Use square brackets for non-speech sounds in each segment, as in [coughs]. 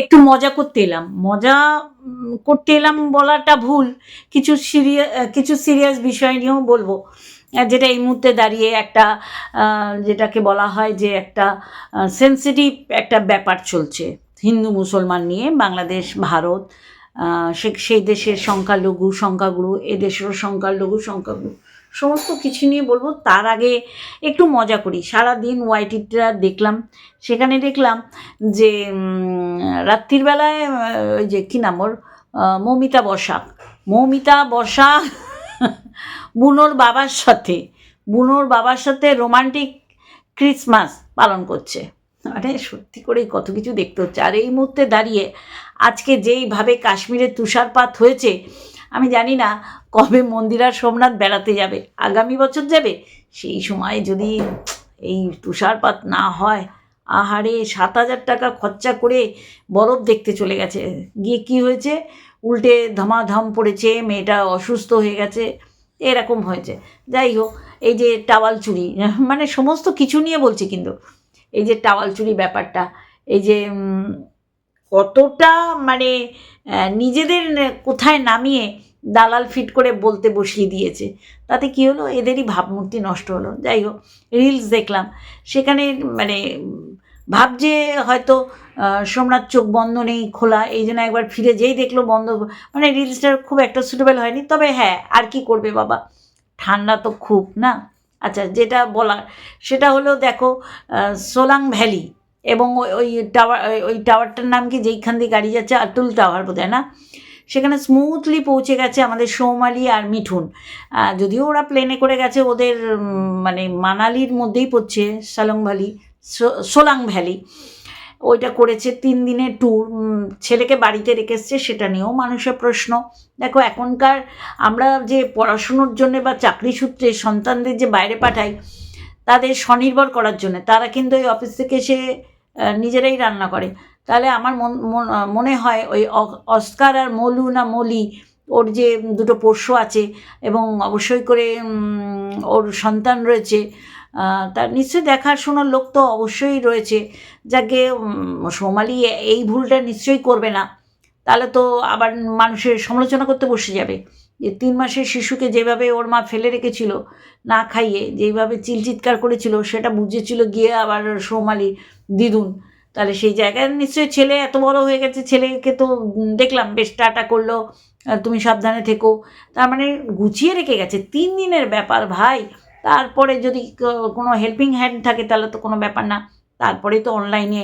একটু মজা করতে এলাম। মজা করতে এলাম বলাটা ভুল। কিছু সিরিয়াস কিছু সিরিয়াস বিষয় নিয়েও বলব। যেটা এই মুহূর্তে দাঁড়িয়ে একটা যেটাকে বলা হয় যে একটা সেন্সিটিভ একটা ব্যাপার চলছে। হিন্দু, মুসলমান নিয়ে বাংলাদেশ, ভারত সেই দেশের সংখ্যালঘু, সংখ্যাগুরু, এদেশেরও সংখ্যালঘু, সংখ্যাগুরু। সমস্ত কিছু নিয়ে বলব, তার আগে একটু মজা করি। সারাদিন ওয়াইটিটা দেখলাম, সেখানে দেখলাম যে রাত্রিবেলায় ওই যে কী নাম ওর? মৌমিতা বসাক মৌমিতা বসাক বুনোর বাবার সাথে, বুনোর বাবার সাথে রোমান্টিক ক্রিসমাস পালন করছে। মানে সত্যি করেই কত কিছু দেখতে হচ্ছে। আর এই মুহূর্তে দাঁড়িয়ে আজকে যেইভাবে কাশ্মীরে তুষারপাত হয়েছে আমি জানি না কবে মন্দিরার সোমনাথ বেড়াতে যাবে, আগামী বছর যাবে? সেই সময় যদি এই তুষারপাত না হয়, আহারে সাত হাজার টাকা খরচা করে বরফ দেখতে চলে গেছে। গিয়ে কি হয়েছে? উল্টে ধমাধম পড়েছে, মেয়েটা অসুস্থ হয়ে গেছে, এরকম হয়েছে। যাই হোক, এই যে টাওয়াল চুরি মানে সমস্ত কিছু নিয়ে বলছি কিন্তু, এই যে টাওয়াল চুরি ব্যাপারটা, এই যে কতটা মানে নিজেদের কোথায় নামিয়ে দালাল ফিট করে বলতে বসিয়ে দিয়েছে। তাতে কি হলো? এদেরই ভাবমূর্তি নষ্ট হলো। যাই হোক রিলস দেখলাম। সেখানে মানে ভাব যে হয়তো সোমনাথ চোখ বন্ধ নেই, খোলা, এই জন্য একবার ফিরে যেই দেখল বন্ধ। মানে রিলসটা খুব একটা সুটেবল হয়নি। তবে হ্যাঁ আর কি করবে বাবা? ঠান্ডা তো খুব, না? আচ্ছা যেটা বলার, সেটা হলো দেখো সোলাং ভ্যালি। এবং ওই- ওই টাওয়ার ওই- টাওয়ারটার নাম কি? যেইখান দিয়ে গাড়ি যাচ্ছে আতুল টাওয়ার বোধ না? সেখানে স্মুথলি পৌঁছে গেছে আমাদের সৌমালি আর মিঠুন। যদিও ওরা প্লেনে করে গেছে, ওদের মানে মানালির মধ্যেই পড়ছে, সালং ভ্যালি সোলাং ভ্যালি। ওইটা করেছে তিন দিনের ট্যুর ছেলেকে বাড়িতে রেখে এসছে, সেটা নিয়েও মানুষের প্রশ্ন। দেখো, এখনকার আমরা যে পড়াশুনোর জন্য বা চাকরি সূত্রে সন্তানদের যে বাইরে পাঠাই, তাদের স্বনির্ভর করার জন্য, তারা কিন্তু ওই অফিস থেকে এসে নিজেরাই রান্না করে। তাহলে আমার মন- হয় ওই অস্কার আর মলু না মলি, ওর যে দুটো পোষ্য আছে এবং অবশ্যই করে ওর সন্তান রয়েছে তার নিশ্চয়ই দেখাশোনার লোক তো অবশ্যই রয়েছে। যাকে সোমালি এই ভুলটা নিশ্চয়ই করবে না। তাহলে তো আবার মানুষের সমালোচনা করতে বসে যাবে। যে তিন মাসের শিশুকে যেভাবে ওর মা ফেলে রেখেছিল না খাইয়ে যেইভাবে চিলচিৎকার করেছিল, সেটা বুঝেছিল গিয়ে আবার সোমালি দিদুন। তাহলে সেই জায়গায় নিশ্চয়ই ছেলে এত বড় হয়ে গেছে, ছেলেকে তো দেখলাম বেশ টাটা করল তুমি সাবধানে থেকো। তার মানে গুছিয়ে রেখে গেছে, তিন দিনের ব্যাপার ভাই। তারপরে যদি কোনো হেল্পিং হ্যান্ড থাকে তাহলে তো কোনো ব্যাপার না। তারপরে তো অনলাইনে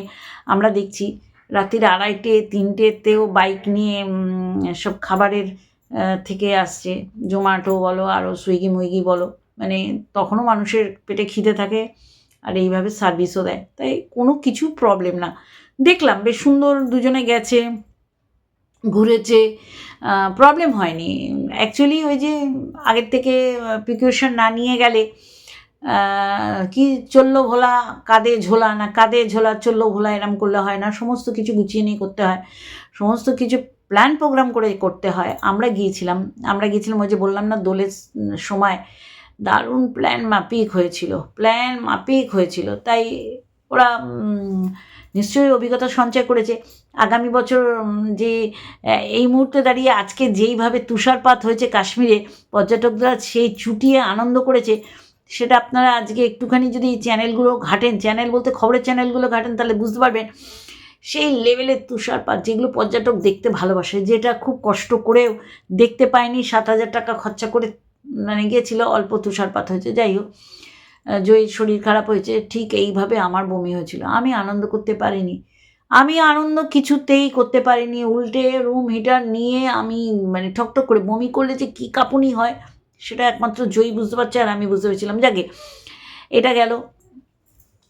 আমরা দেখছি। রাত্রির আড়াইটে, তিনটেতেও বাইক নিয়ে সব খাবারের থেকে আসছে। জোম্যাটো বলো আরও সুইগি মুইগি বলো। মানে তখনও মানুষের পেটে খিদে থাকে আর এইভাবে সার্ভিসও দেয়। তাই কোনো কিছু প্রবলেম না। দেখলাম বেশ সুন্দর দুজনে গেছে, ঘুরেছে প্রবলেম হয়নি। অ্যাকচুয়ালি ওই যে আগের থেকে প্রিকশন না নিয়ে গেলে কি চলল ভোলা, কাঁধে ঝোলা না কাঁধে ঝোলা, চলল ভোলা এরম করলে হয় না। সমস্ত কিছু গুছিয়ে নিয়ে করতে হয়। সমস্ত কিছু প্ল্যান প্রোগ্রাম করে করতে হয়। আমরা গিয়েছিলাম। আমরা গিয়েছিলাম ওই যে বললাম না, দোলের সময়। দারুণ প্ল্যান মাফিক হয়েছিল। প্ল্যান মাফিক হয়েছিল। তাই ওরা নিশ্চয়ই অভিজ্ঞতা সঞ্চয় করেছে। আগামী বছর যে এই মুহূর্তে দাঁড়িয়ে আজকে যেইভাবে তুষারপাত হয়েছে কাশ্মীরে, পর্যটকরা সেই চুটিয়ে আনন্দ করেছে। সেটা আপনারা আজকে একটুখানি যদি চ্যানেলগুলো ঘাটেন, চ্যানেল বলতে খবরের চ্যানেলগুলো ঘাটেন, তাহলে বুঝতে পারবেন সেই লেভেলের তুষারপাত যেগুলো পর্যটক দেখতে ভালোবাসে, যেটা খুব কষ্ট করেও দেখতে পায়নি, সাত হাজার টাকা খরচা করে মানে গিয়েছিল, অল্প তুষারপাত হয়েছে, যাই হোক জয়ীর শরীর খারাপ হয়েছে, ঠিক এইভাবে আমার বমি হয়েছিল, আমি আনন্দ করতে পারিনি, আমি আনন্দ কিছুতেই করতে পারিনি, উল্টে রুম হিটার নিয়ে আমি মানে ঠকঠক করে বমি করলে যে কী কাঁপুনি হয় সেটা একমাত্র জয়ী বুঝতে পারছে আর আমি বুঝতে পেরেছিলাম। যাকে এটা গেল।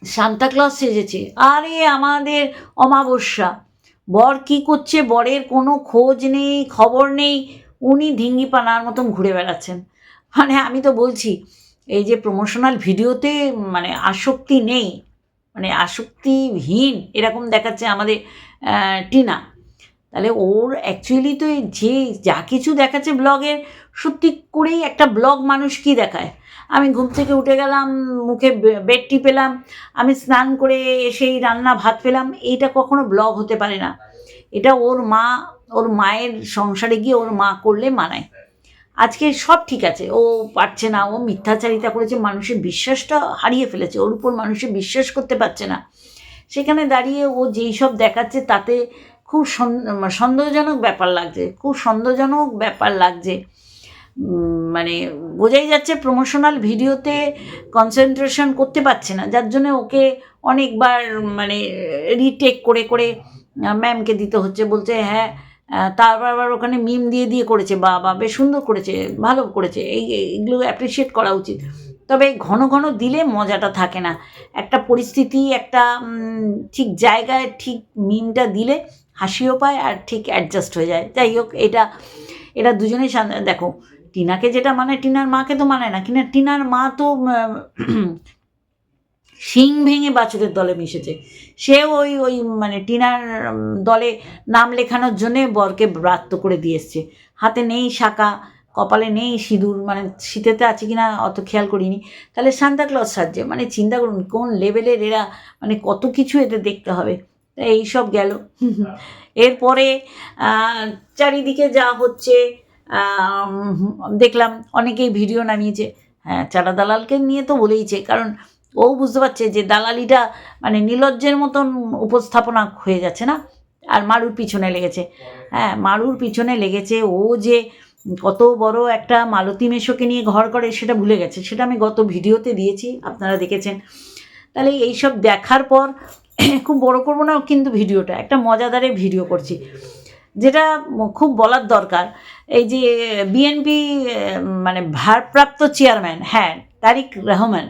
সান্তাক্লজ সেজেছে। আরে আমাদের অমাবস্যা। বর কি করছে? বরের কোনো খোঁজ নেই, খবর নেই। উনি ঢিঙ্গি পানার মতন ঘুরে বেড়াচ্ছেন। মানে আমি তো বলছি, এই যে প্রমোশনাল ভিডিওতে মানে আসক্তি নেই মানে আসক্তিহীন এরকম দেখাচ্ছে আমাদের টিনা। তাহলে ওর অ্যাকচুয়ালি তো যে যা কিছু দেখাচ্ছে ব্লগের সত্যি করেই একটা ব্লগ মানুষ কি দেখায়? আমি ঘুম থেকে উঠে গেলাম, মুখে বে- বেড টিপেলাম আমি স্নান করে এসেই রান্না ভাত পেলাম, এইটা কখনো ব্লগ হতে পারে না। এটা ওর মা, ওর মায়ের সংসারে গিয়ে ওর মা করলে মানায়। আজকে সব ঠিক আছে, ও পারছে না, ও মিথ্যাচারিতা করেছে, মানুষের বিশ্বাসটা হারিয়ে ফেলেছে, ওর উপর মানুষের বিশ্বাস করতে পারছে না। সেখানে দাঁড়িয়ে ও যেই সব দেখাচ্ছে তাতে খুব সন- সন্দেহজনক ব্যাপার লাগছে, খুব সন্দেহজনক ব্যাপার লাগছে। মানে বোঝাই যাচ্ছে প্রমোশনাল ভিডিওতে কনসেন্ট্রেশন করতে পারছে না, যার জন্য ওকে অনেকবার মানে রিটেক করে করে ম্যামকে দিতে হচ্ছে, বলছে হ্যাঁ তারপর আবার ওখানে মিম দিয়ে দিয়ে করেছে বা বা বেশ সুন্দর করেছে, ভালো করেছে, এই এইগুলো অ্যাপ্রিসিয়েট করা উচিত। তবে ঘন ঘন দিলে মজাটা থাকে না। একটা পরিস্থিতি, একটা ঠিক জায়গায় ঠিক মিমটা দিলে হাসিও পায় আর ঠিক অ্যাডজাস্ট হয়ে যায়। যাই হোক, এটা এটা দুজনেই দেখো, টিনাকে যেটা মানে টিনার মাকে তো মানে না কিনা টিনার মা তো শিং ভেঙে বাছুরের দলে মিশেছে। সে ওই ওই মানে টিনার দলে নাম লেখানোর জন্যে বরকে ব্রাত্য করে দিয়ে এসছে। হাতে নেই শাঁকা কপালে নেই সিঁদুর মানে শীতেতে আছে কিনা অত খেয়াল করিনি। তাহলে সান্তা ক্লজ সাজছে মানে চিন্তা করুন, কোন লেভেলের এরা মানে কত কিছু এদের দেখতে হবে। তা এইসব গেল। এরপরে চারিদিকে যা হচ্ছে দেখলাম অনেকেই ভিডিও নামিয়েছে। হ্যাঁ চারা দালালকে নিয়ে তো বলেইছে কারণ ও বুঝতে পারছে যে দালালিটা মানে নির্লজ্জের মতন উপস্থাপনা হয়ে যাচ্ছে না আর মারুর পিছনে লেগেছে। হ্যাঁ মারুর পিছনে লেগেছে ও যে কত বড় একটা মালতী মেশোকে নিয়ে ঘর করে সেটা ভুলে গেছে। সেটা আমি গত ভিডিওতে দিয়েছি আপনারা দেখেছেন। তাহলে এইসব দেখার পর [coughs] খুব বড় করব না, কিন্তু ভিডিওটা, একটা মজাদারে ভিডিও করছি। যেটা খুব বলার দরকার, এই যে বিএনপি মানে ভারপ্রাপ্ত চেয়ারম্যান হ্যাঁ তারিক রহমান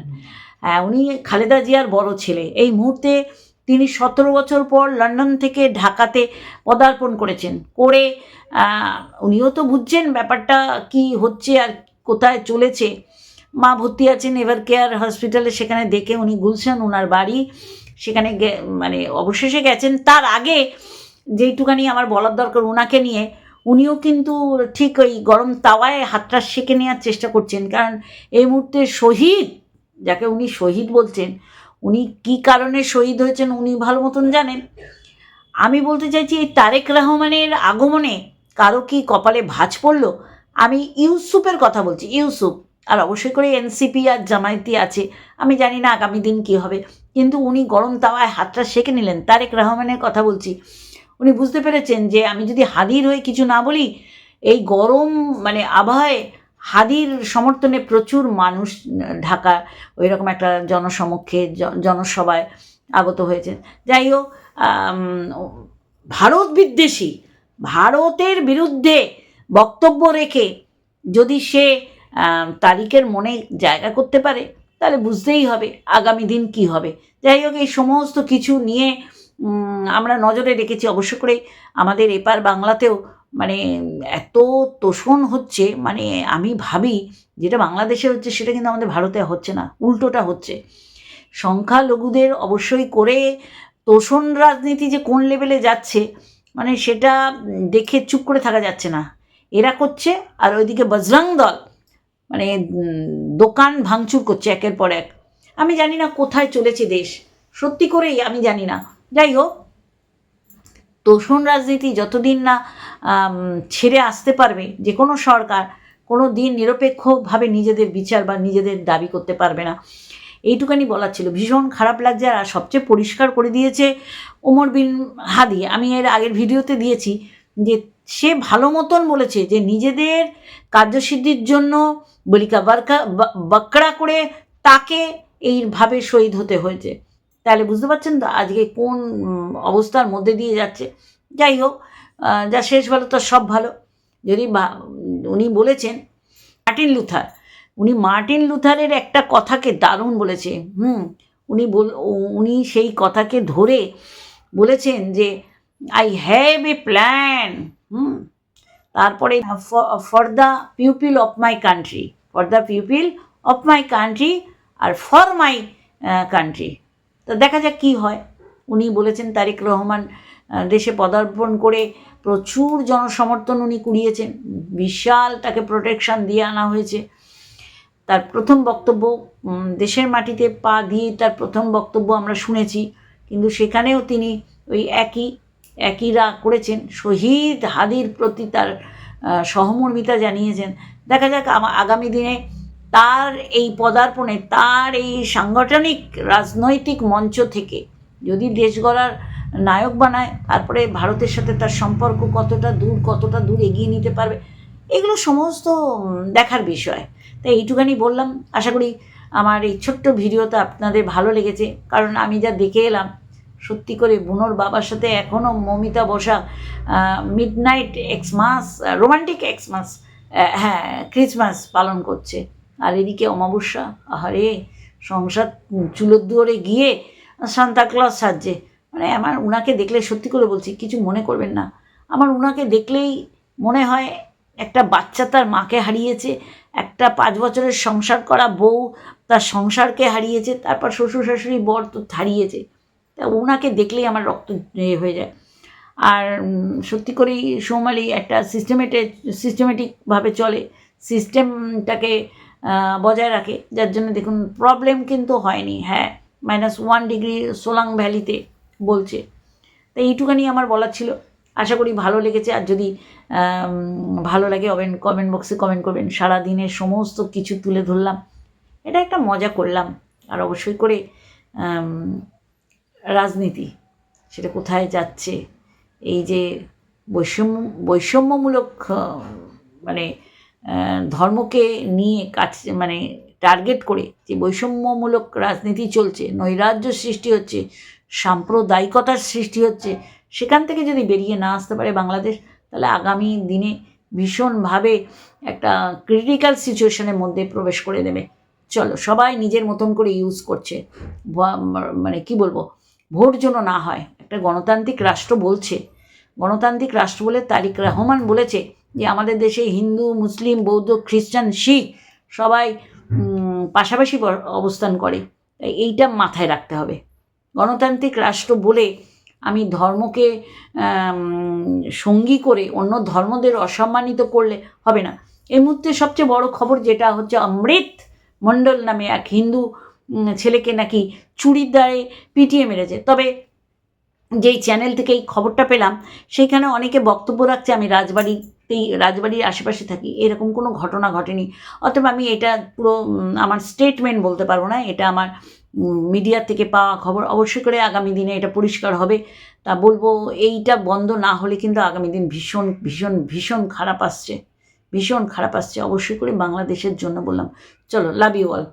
হ্যাঁ উনি খালেদা জিয়ার বড় ছেলে। এই মুহূর্তে তিনি সতেরো বছর পর লন্ডন থেকে ঢাকাতে পদার্পণ করেছেন। করে উনিও তো বুঝছেন ব্যাপারটা কি হচ্ছে আর কোথায় চলেছে। মা ভর্তি আছেন এভার কেয়ার হসপিটালে, সেখানে দেখে উনি গুলশান ওনার বাড়ি। সেখানে মানে অবশেষে গেছেন। তার আগে যেইটুকানি আমার বলার দরকার ওনাকে নিয়ে, উনিও কিন্তু ঠিক ওই গরম তাওয়ায় হাতটা সেঁকে নেওয়ার চেষ্টা করছেন। কারণ এই মুহূর্তে শহীদ, যাকে উনি শহীদ বলছেন, উনি কি কারণে শহীদ হয়েছেন উনি ভালো মতন জানেন। আমি বলতে চাইছি এই তারেক রহমানের আগমনে কারও কি কপালে ভাঁজ পড়ল? আমি ইউসুফের কথা বলছি, ইউসুফ। আর অবশ্যই করে এনসিপি আর জামায়াতি আছে, আমি জানি না আগামী দিন কি হবে। কিন্তু উনি গরম তাওয়ায় হাতটা সেঁকে নিলেন, তারেক রহমানের কথা বলছি। উনি বুঝতে পেরেছেন যে আমি যদি হাদির হয়ে কিছু না বলি, এই গরম মানে আবহাওয়ায় হাদির সমর্থনে প্রচুর মানুষ ঢাকা ওই রকম একটা জনসমক্ষে জনসভায় আগত হয়েছেন। যাই হোক ভারত বিদ্বেষী, ভারতের বিরুদ্ধে বক্তব্য রেখে যদি সে তারিখের মনে জায়গা করতে পারে, তাহলে বুঝতেই হবে আগামী দিন কি হবে। যাই হোক, এই সমস্ত কিছু নিয়ে আমরা নজরে রেখেছি অবশ্য করে আমাদের এপার বাংলাতেও মানে এত তোষণ হচ্ছে মানে আমি ভাবি যেটা বাংলাদেশে হচ্ছে সেটা কিন্তু আমাদের ভারতে হচ্ছে না, উল্টোটা হচ্ছে। সংখ্যালঘুদের অবশ্যই করে তোষণ রাজনীতি যে কোন লেভেলে যাচ্ছে মানে সেটা দেখে চুপ করে থাকা যাচ্ছে না। এরা করছে আর ওইদিকে বজরং দল মানে দোকান ভাঙচুর করছে একের পর এক। আমি জানি না কোথায় চলেছে দেশ। সত্যি করেই আমি জানি না। যাই হোক, তোষণ রাজনীতি যতদিন না ছেড়ে আসতে পারবে যে কোনো সরকার কোনো দিন নিরপেক্ষভাবে নিজেদের বিচার বা নিজেদের দাবি করতে পারবে না। এইটুকানি বলার ছিল। ভীষণ খারাপ লাগছে আর সবচেয়ে পরিষ্কার করে দিয়েছে ওমর বিন হাদি। আমি এর আগের ভিডিওতে দিয়েছি যে সে ভালো মতন বলেছে যে নিজেদের কার্যসিদ্ধির জন্য বলিকা বারকা বাকড়া করে তাকে এইভাবে শহীদ হতে হয়েছে। তাহলে বুঝতে পারছেন তো আজকে কোন অবস্থার মধ্যে দিয়ে যাচ্ছে? যাই হোক যা শেষ ভালো তো সব ভালো। যদি উনি বলেছেন, মার্টিন লুথার, উনি মার্টিন লুথারের একটা কথাকে দারুণ বলেছে। হুম, উনি বল উনি সেই কথাকে ধরে বলেছেন যে আই হ্যাভ এ প্ল্যান হুম। তারপরে for the pupil of my country for the pupil of my country R for my country তো দেখা যাক কী হয়। উনি বলেছেন তারিক রহমান দেশে পদার্পণ করে প্রচুর জনসমর্থন উনি কুড়িয়েছেন। বিশাল তাকে প্রোটেকশন দিয়ে আনা হয়েছে। তার প্রথম বক্তব্য দেশের মাটিতে পা দিয়ে তার প্রথম বক্তব্য আমরা শুনেছি। কিন্তু সেখানেও তিনি ওই একই একইরা করেছেন। শহীদ হাদির প্রতি তার সহমর্মিতা জানিয়েছেন। দেখা যাক আগামী দিনে তার এই পদার্পণে, তার এই সাংগঠনিক রাজনৈতিক মঞ্চ থেকে যদি দেশ গড়ার নায়ক বানায়, তারপরে ভারতের সাথে তার সম্পর্ক কতটা দূর কতটা দূর এগিয়ে নিতে পারবে, এগুলো সমস্ত দেখার বিষয়। তাই এইটুখানি বললাম। আশা করি আমার এই ছোট্ট ভিডিওটা আপনাদের ভালো লেগেছে। কারণ আমি যা দেখে এলাম সত্যি করে বুনোর বাবার সাথে এখনও মমিতা বসা midnight Xmas romantic Xmas হ্যাঁ ক্রিসমাস পালন করছে। আর এদিকে অমাবস্যা, আহারে, সংসার চুলোর দুয়ারে গিয়ে সান্তা ক্লজ সাজছে। মানে আমার উনাকে দেখলে সত্যি করে বলছি, কিছু মনে করবেন না। আমার উনাকে দেখলেই মনে হয় একটা বাচ্চা তার মাকে হারিয়েছে, একটা পাঁচ বছরের সংসার করা বউ তার সংসারকে হারিয়েছে, তারপর শ্বশুর শাশুড়ি বর তো হারিয়েছে। তা ওনাকে দেখলেই আমার রক্ত ইয়ে হয়ে যায়। আর সত্যি করেই সোমালি একটা সিস্টেমেটিক সিস্টেমেটিকভাবে চলে। সিস্টেমটাকে বজায় রাখে। যার জন্য দেখুন প্রবলেম কিন্তু হয়নি। হ্যাঁ মাইনাস ওয়ান ডিগ্রি সোলাং ভ্যালিতে বলছে। তো এইটুখানি আমার বলার ছিল। আশা করি ভালো লেগেছে। আর যদি ভালো লাগে কমেন্ট কমেন্ট বক্সে কমেন্ট করবেন। সারা দিনের সমস্ত কিছু তুলে ধরলাম। এটা একটা মজা করলাম। আর অবশ্যই করে রাজনীতি, সেটা কোথায় যাচ্ছে, এই যে বৈষম্য, বৈষম্যমূলক মানে ধর্মকে নিয়ে কাজ মানে টার্গেট করে যে বৈষম্যমূলক রাজনীতি চলছে, নৈরাজ্য সৃষ্টি হচ্ছে, সাম্প্রদায়িকতার সৃষ্টি হচ্ছে, সেখান থেকে যদি বেরিয়ে না আসতে পারে বাংলাদেশ, তাহলে আগামী দিনে ভীষণভাবে একটা ক্রিটিক্যাল সিচুয়েশনের মধ্যে প্রবেশ করে দেবে। চলো, সবাই নিজের মতন করে ইউজ করছে মানে কি বলব ভোট যেন না হয়। একটা গণতান্ত্রিক রাষ্ট্র বলছে। গণতান্ত্রিক রাষ্ট্র বলে তারিক রহমান বলেছে যে, আমাদের দেশে হিন্দু, মুসলিম, বৌদ্ধ, খ্রিস্টান, শিখ সবাই পাশাপাশি অবস্থান করে। তাই এইটা মাথায় রাখতে হবে। গণতান্ত্রিক রাষ্ট্র বলে আমি ধর্মকে সঙ্গী করে অন্য ধর্মদের অসম্মানিত করলে হবে না। এই মুহূর্তে সবচেয়ে বড় খবর যেটা হচ্ছে অমৃত মণ্ডল নামে এক হিন্দু ছেলেকে নাকি চুরির দ্বারে পিটিয়ে মেরেছে। তবে যেই চ্যানেল থেকে এই খবরটা পেলাম, সেইখানে অনেকে বক্তব্য রাখছে, আমি রাজবাড়িতেই, রাজবাড়ির আশেপাশে থাকি, এরকম কোনো ঘটনা ঘটেনি। অতএব আমি এটা পুরো আমার স্টেটমেন্ট বলতে পারব না, এটা আমার মিডিয়া থেকে পাওয়া খবর। অবশ্যই করে আগামী দিনে এটা পরিষ্কার হবে। তা বলব, এইটা বন্ধ না হলে কিন্তু আগামী দিন ভীষণ ভীষণ ভীষণ খারাপ আসছে। ভীষণ খারাপ আসছে। অবশ্যই করে বাংলাদেশের জন্য বললাম। চলো লাভ ইউ অল